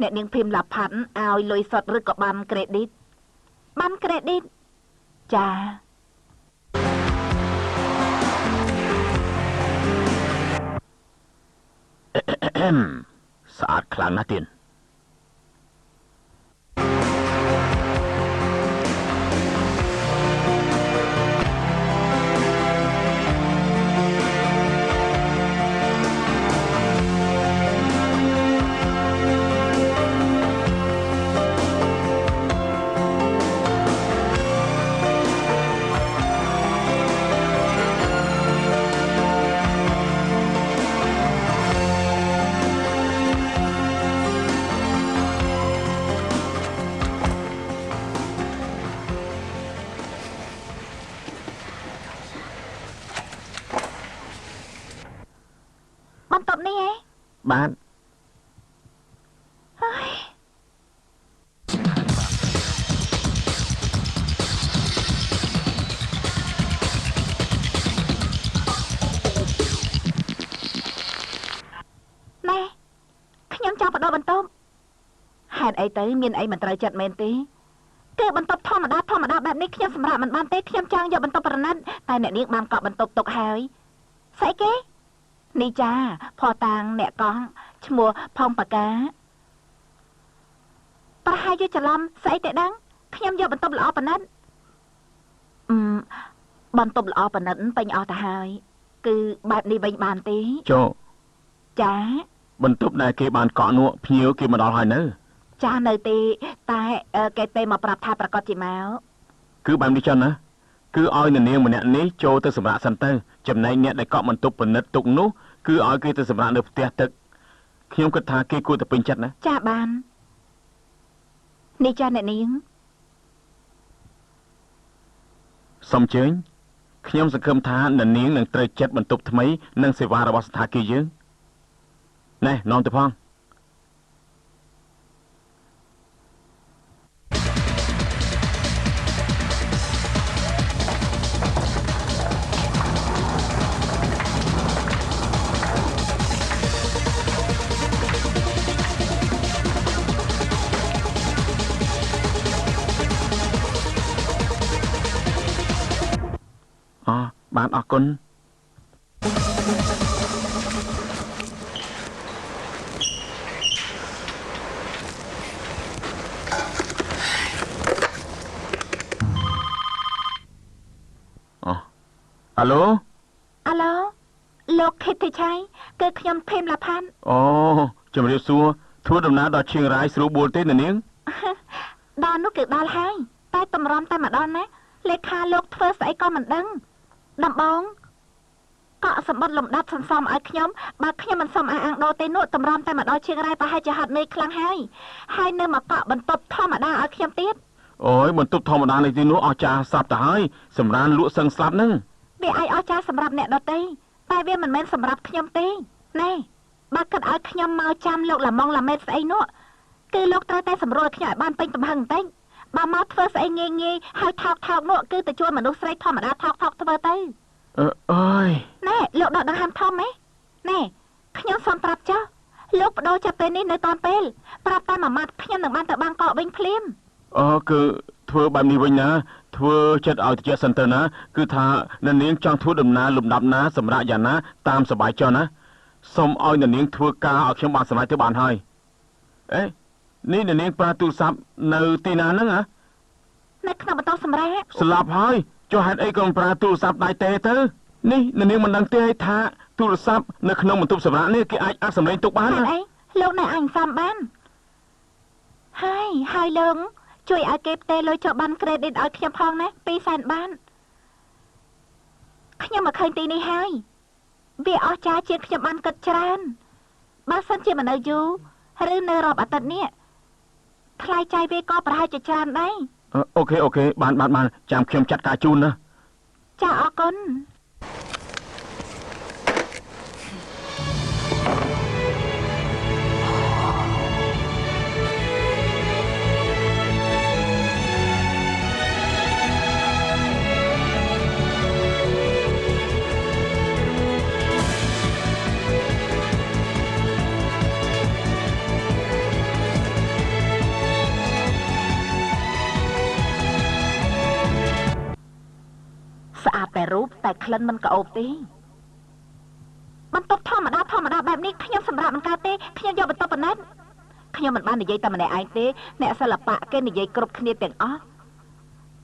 អ្នកនាងភីមឡាផាន់ឲ្យលុយសុទ្ធឬក៏បានក្រេឌីតបានក្រេឌីតចាស្អាតខ្លាំងណាស់ទៀត ន្ទប់នេះឯងបាទហើយណែខ្ញុំចង់បដោបន្ទប់ហេតុអីទៅមានអីមិនត្រូវចិត្តមែនទេគឺបន្ទប់ធម្មតាធម្មតាបែបនេះខ្ញុំសម្រាប់មិនបានទេខ្ញុំចង់យកបន្ទប់ប្រណិតតែអ្នកនាងបានកក់បន្ទប់ទុកហើយស្អីគេ នេះចាផតាងអ្នកកោះឈ្មោះផុងបកាប្រហែលយកច្រឡំស្អីទៅដឹងខ្ញុំយកបន្ទប់ល្អប៉ុណ្ណិតអឺមបន្ទប់ល្អប៉ុណ្ណិតពេញអស់ទៅហើយ គឺបែបនេះវិញបានទេចុះចាបន្ទប់ដែលគេបានកក់នោះភ្ញៀវគេមកដល់ហើយនៅចានៅទេតែអឺគេទេមកប្រាប់ថាប្រកាសជាមកគឺបែបនេះចឹងណា គឺឲ្យអ្នកនាងម្នាក់នេះចូលទៅសម្រាប់សិនទៅចំណែកអ្នកដែលកក់បន្ទប់ពិនិត្យទុកនោះគឺឲ្យគេទៅសម្រាប់នៅផ្ទះទឹកខ្ញុំគិតថាគេគួរតែពេញចិត្តណាចាបាននេះចាអ្នកនាងសូមអញ្ជើញខ្ញុំសង្ឃឹមថាអ្នកនាងនឹងត្រូវចិត្តបន្ទប់ថ្មីនិងសេវារបស់ស្ថានភាពយើងណែនាំទៅផង បាទអរគុណអូអាឡូអាឡូលោកខេតទេឆៃគឺខ្ញុំភេមឡាផាន់អូជំរាបសួរធ្វើដំណើរដល់ឈៀងរ៉ាយស្រួលបួលទេអ្នកនាងដល់នោះគឺដល់ហើយតែតម្រាំតែម្ដងណាលេខាលោកធ្វើស្អីក៏មិនដឹង ដំបងកក់សម្បត្តិលំដាប់សន្សំឲ្យខ្ញុំបើខ្ញុំមិនសុំអះអាងដោទេនោះតម្រាំតែម្ដងជាងរ៉ៃប្រហែលជាហត់នឿយខ្លាំងហើយហើយនៅមកកក់បន្ទប់ធម្មតាឲ្យខ្ញុំទៀតអូយបន្ទប់ធម្មតានេះទីនោះអស់ចាស្រាប់ទៅហើយសម្រានលក់សឹងស្លាប់ហ្នឹងវាអាចអស្ចារ្យសម្រាប់អ្នកដទៃតែវាមិនមែនសម្រាប់ខ្ញុំទេណែបើគិតឲ្យខ្ញុំមកចាំលោកឡាម៉ងឡាមេតស្អីនោះគឺលោកត្រូវតែសម្រួលឲ្យខ្ញុំឲ្យបានពេញទំហឹងបន្តិច បើមកធ្វើស្អីងាយងាយហើយថោកថោកនោះគឺទៅជួលមនុស្សស្រីធម្មតាថោកថោកធ្វើទៅអឺអើយណែលោកដកដង្ហើមធំហ៎ណែខ្ញុំសុំប្រាប់ចុះលោកបដូរចាប់ពេលនេះនៅតាន់ពេលប្រាប់តែមួយម៉ាត់ខ្ញុំនឹងបានទៅបាងកកវិញភ្លាមអឺគឺធ្វើបែបនេះវិញណា ធ្វើចិត្តឲ្យតិចសិនទៅណា គឺថាអ្នកនាងចង់ធ្វើដំណើរលំដាប់ណាសម្រាប់យ៉ាងណា តាមសប្បាយចុះណាសូមឲ្យអ្នកនាងធ្វើការឲ្យខ្ញុំបានសម្រេចទៅបានហើយអេ នេះអ្នកនាងប្រើទូរស័ព្ទនៅទីណាហ្នឹងហ៎នៅក្នុងបន្ទប់សម្រាប់ស្លាប់ហើយចុះហេតុអីក៏មិនប្រើទូរស័ព្ទដៃទេទៅនេះអ្នកនាងមិនដឹងទេថាទូរស័ព្ទនៅក្នុងបន្ទប់សម្រាប់នេះគេអាចអាក់សម្លេងទុកបានហេតុណាអីលោកនៅអញសំបានហើយហើយលោកជួយឲ្យគេផ្ទេរលុយចុះបានក្រេឌីតឲ្យខ្ញុំផងណា2សែនបានខ្ញុំមកឃើញទីនេះហើយវាអស្ចារ្យជាងខ្ញុំបានគិតច្រើនបើសិនជាមិននៅយូរឬនៅរាប់អាទិត្យនេះ ថ្លៃចាយវាក៏ប្រហែលជាច្រើនដែរអឺអូខេអូខេបានបានបានចាំខ្ញុំចាត់ការជូនណាចាអរគុណ រូបតែក្លិនមិនក្អូបទេបន្ទប់ធម្មតាធម្មតាបែបនេះខ្ញុំសម្រាប់មិនកើតទេខ្ញុំយកបន្ទប់ប៉ុណ្ណឹងខ្ញុំមិនបាននិយាយតែម្នាក់ឯងទេអ្នកសិល្បៈគេនិយាយគ្រប់គ្នាទាំងអស់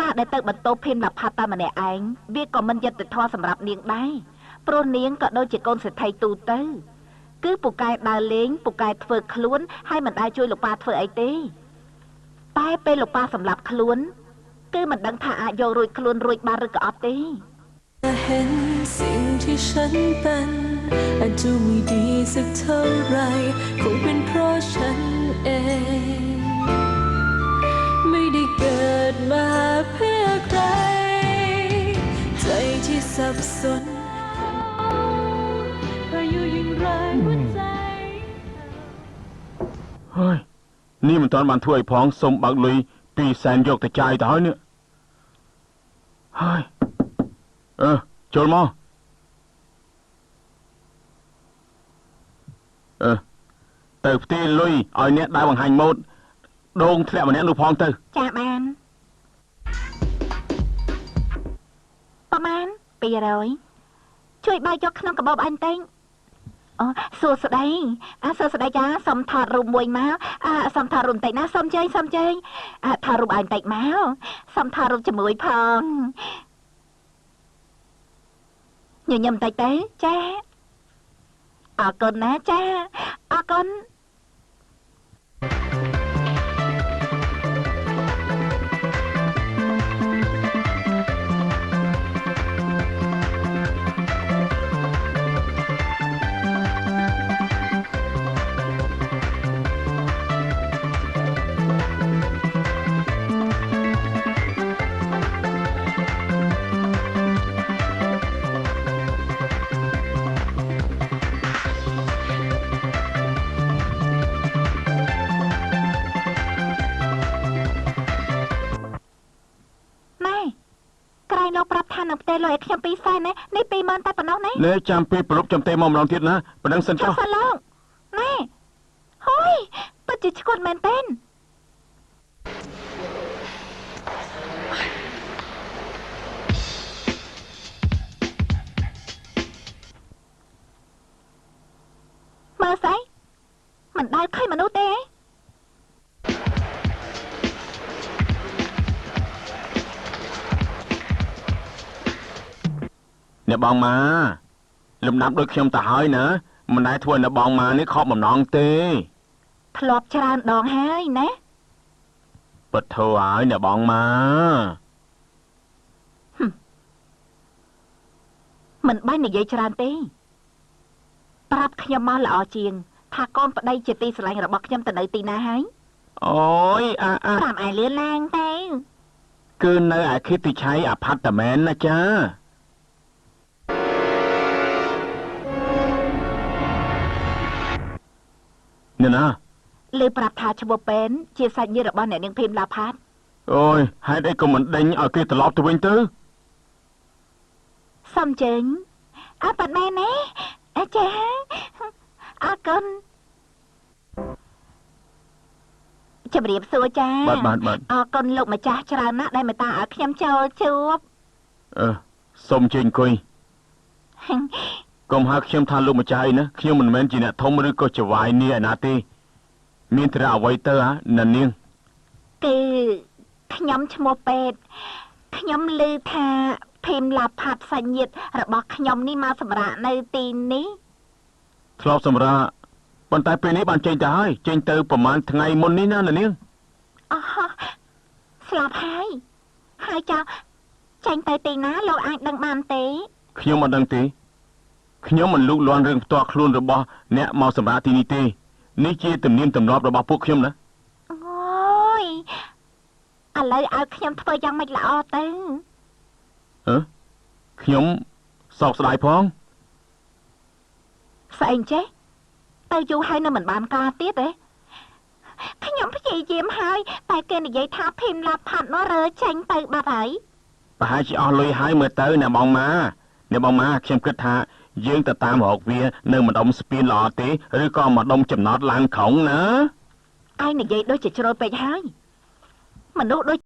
ការដែលទៅបន្ទប់ភីមលផាត់តែម្នាក់ឯងវាក៏មិនយុត្តិធម៌សម្រាប់នាងដែរព្រោះនាងក៏ដូចជាកូនសេដ្ឋីទូទៅ គឺពូកែដើរលេងពូកែធ្វើខ្លួនហើយមិនដែលជួយលោកប៉ាធ្វើអីទេតែពេលលោកប៉ាសម្លាប់ខ្លួន គឺមិនដឹងថាអាចយករួចខ្លួនរួចបានឬក៏អត់ទេ เห็นสิ่งที่ฉันเป็นอาจจะไม่ดีสักเท่าไรคงเป็นเพราะฉันเอง ไม่ได้เกิดมาเพื่อใคร ใจที่สับสนพายุยิ่งรหัวใจ เฮ้ย นี่มันตอนมันถ้วยพ้องสมบักลุย ปีแสนยกแต่ใจตายเนี่ย เฮ้ย អឺចូលមកអឺទៅផ្ទេរលុយឲ្យអ្នកដើរបង្ហាញម៉ូដដងធ្លាក់ម្នាក់នោះផងទៅចាបានប្រហែល200ជួយបាយយកក្នុងកាបូបអញតេងអូសួស្ដីអាសួស្ដីចាសុំថតរូបមួយមកអាសុំថតរូបបន្តិចណាសុំជើញសុំជើញអាថតរូបអញបន្តិចមកសុំថតរូបជាមួយផង ញញឹមបន្តិចទៅចាអរគុណណាចាអរគុណ ងលោកប្រាប់ថានឹងផ្ទេរលុយឲ្យខ្ញុំ2សែនណានេះ20000តែប៉ុណ្ណោះណានេះចាំពេលប្រពចំទេមកម្ដងទៀតណាប៉ណ្ណឹងសិនចុះចុះសិនលោកម៉ែហុយពិតជាឈួតមែនទេនមើ អ្នកបងម៉ាលំដាប់ដូចខ្ញុំទៅហើយណាមិនដែលធ្វើឲ្យអ្នកបងម៉ានេះខកបំណងទេធ្លាប់ច្រើនដងហើយណាពិតធូរហើយអ្នកបងម៉ាមិនបាញ់និយាយច្រើនទេ ប្រាប់ខ្ញុំមកល្អជាង ថាកូនប្តីជាទីស្រឡាញ់របស់ខ្ញុំទៅនៅទីណាហើយអូយអាអាប្រាប់ឯលឿនឡើងទេគឺនៅឯខេត្តទីឆៃអាផាតមែនណាចា នេះណាលើប្រាប់ថាឈ្មោះពេនជាសាច់ញាតិរបស់អ្នកនាងភីមឡាផាតអូយហេតុអីក៏មិនដេញឲ្យគេត្រឡប់ទៅវិញទៅសំជើញអត់ប៉ាត់មែនទេអាចារ្យអរគុណជំរាបសួរចាបាទបាទបាទអរគុណលោកម្ចាស់ច្រើនណាស់ដែលមេត្តាឲ្យខ្ញុំចូលជួបអឺសូមជើញអង្គុយ កុំហៅខ្ញុំថាលោកម្ចាស់អីណាខ្ញុំមិនមែនជាអ្នកធំឬក៏ចវាយនីឯណាទេ មានត្រឹមអ្វីទៅហ៎ណានាងគឺខ្ញុំឈ្មោះពេទ្យខ្ញុំឮថាភីមឡាផាត់សាច់ញាតិរបស់ខ្ញុំនេះមកសម្រាប់នៅទីនេះធ្លាប់សម្រាប់ប៉ុន្តែពេលនេះបានចេញទៅហើយចេញទៅប្រហែលថ្ងៃមុននេះណាណានាងអស់ស្លាប់ហើយហើយចៅចាញ់ទៅទីណាលោកអាចដឹងបានទេខ្ញុំមិនដឹងទេ ខ្ញុំមិនលូកលាន់រឿងផ្ទាល់ខ្លួនរបស់អ្នកមកសម្រាប់ទីនេះទេនេះជាទំនៀមទម្លាប់របស់ពួកខ្ញុំណាអូយឥឡូវឲ្យខ្ញុំធ្វើយ៉ាងម៉េចល្អទៅអឺខ្ញុំសោកស្ដាយផងស្អីចេះទៅយូរហើយនៅមិនបានការទៀតទេខ្ញុំព្យាយាមហើយតែគេនិយាយថាភីមឡាផាត់នោះរើចេញទៅបាត់ហើយប្រហែលជាអស់លុយហើយមើលទៅអ្នកបងម៉ាអ្នកបងម៉ាខ្ញុំគិតថា យើងទៅតាមរកវា នៅម្ដុំស្ពានល្អទេឬក៏ម្ដុំចំណតឡានក្រុងណាឯងនិយាយដូចជាជ្រុលពេកហើយមនុស្សដូច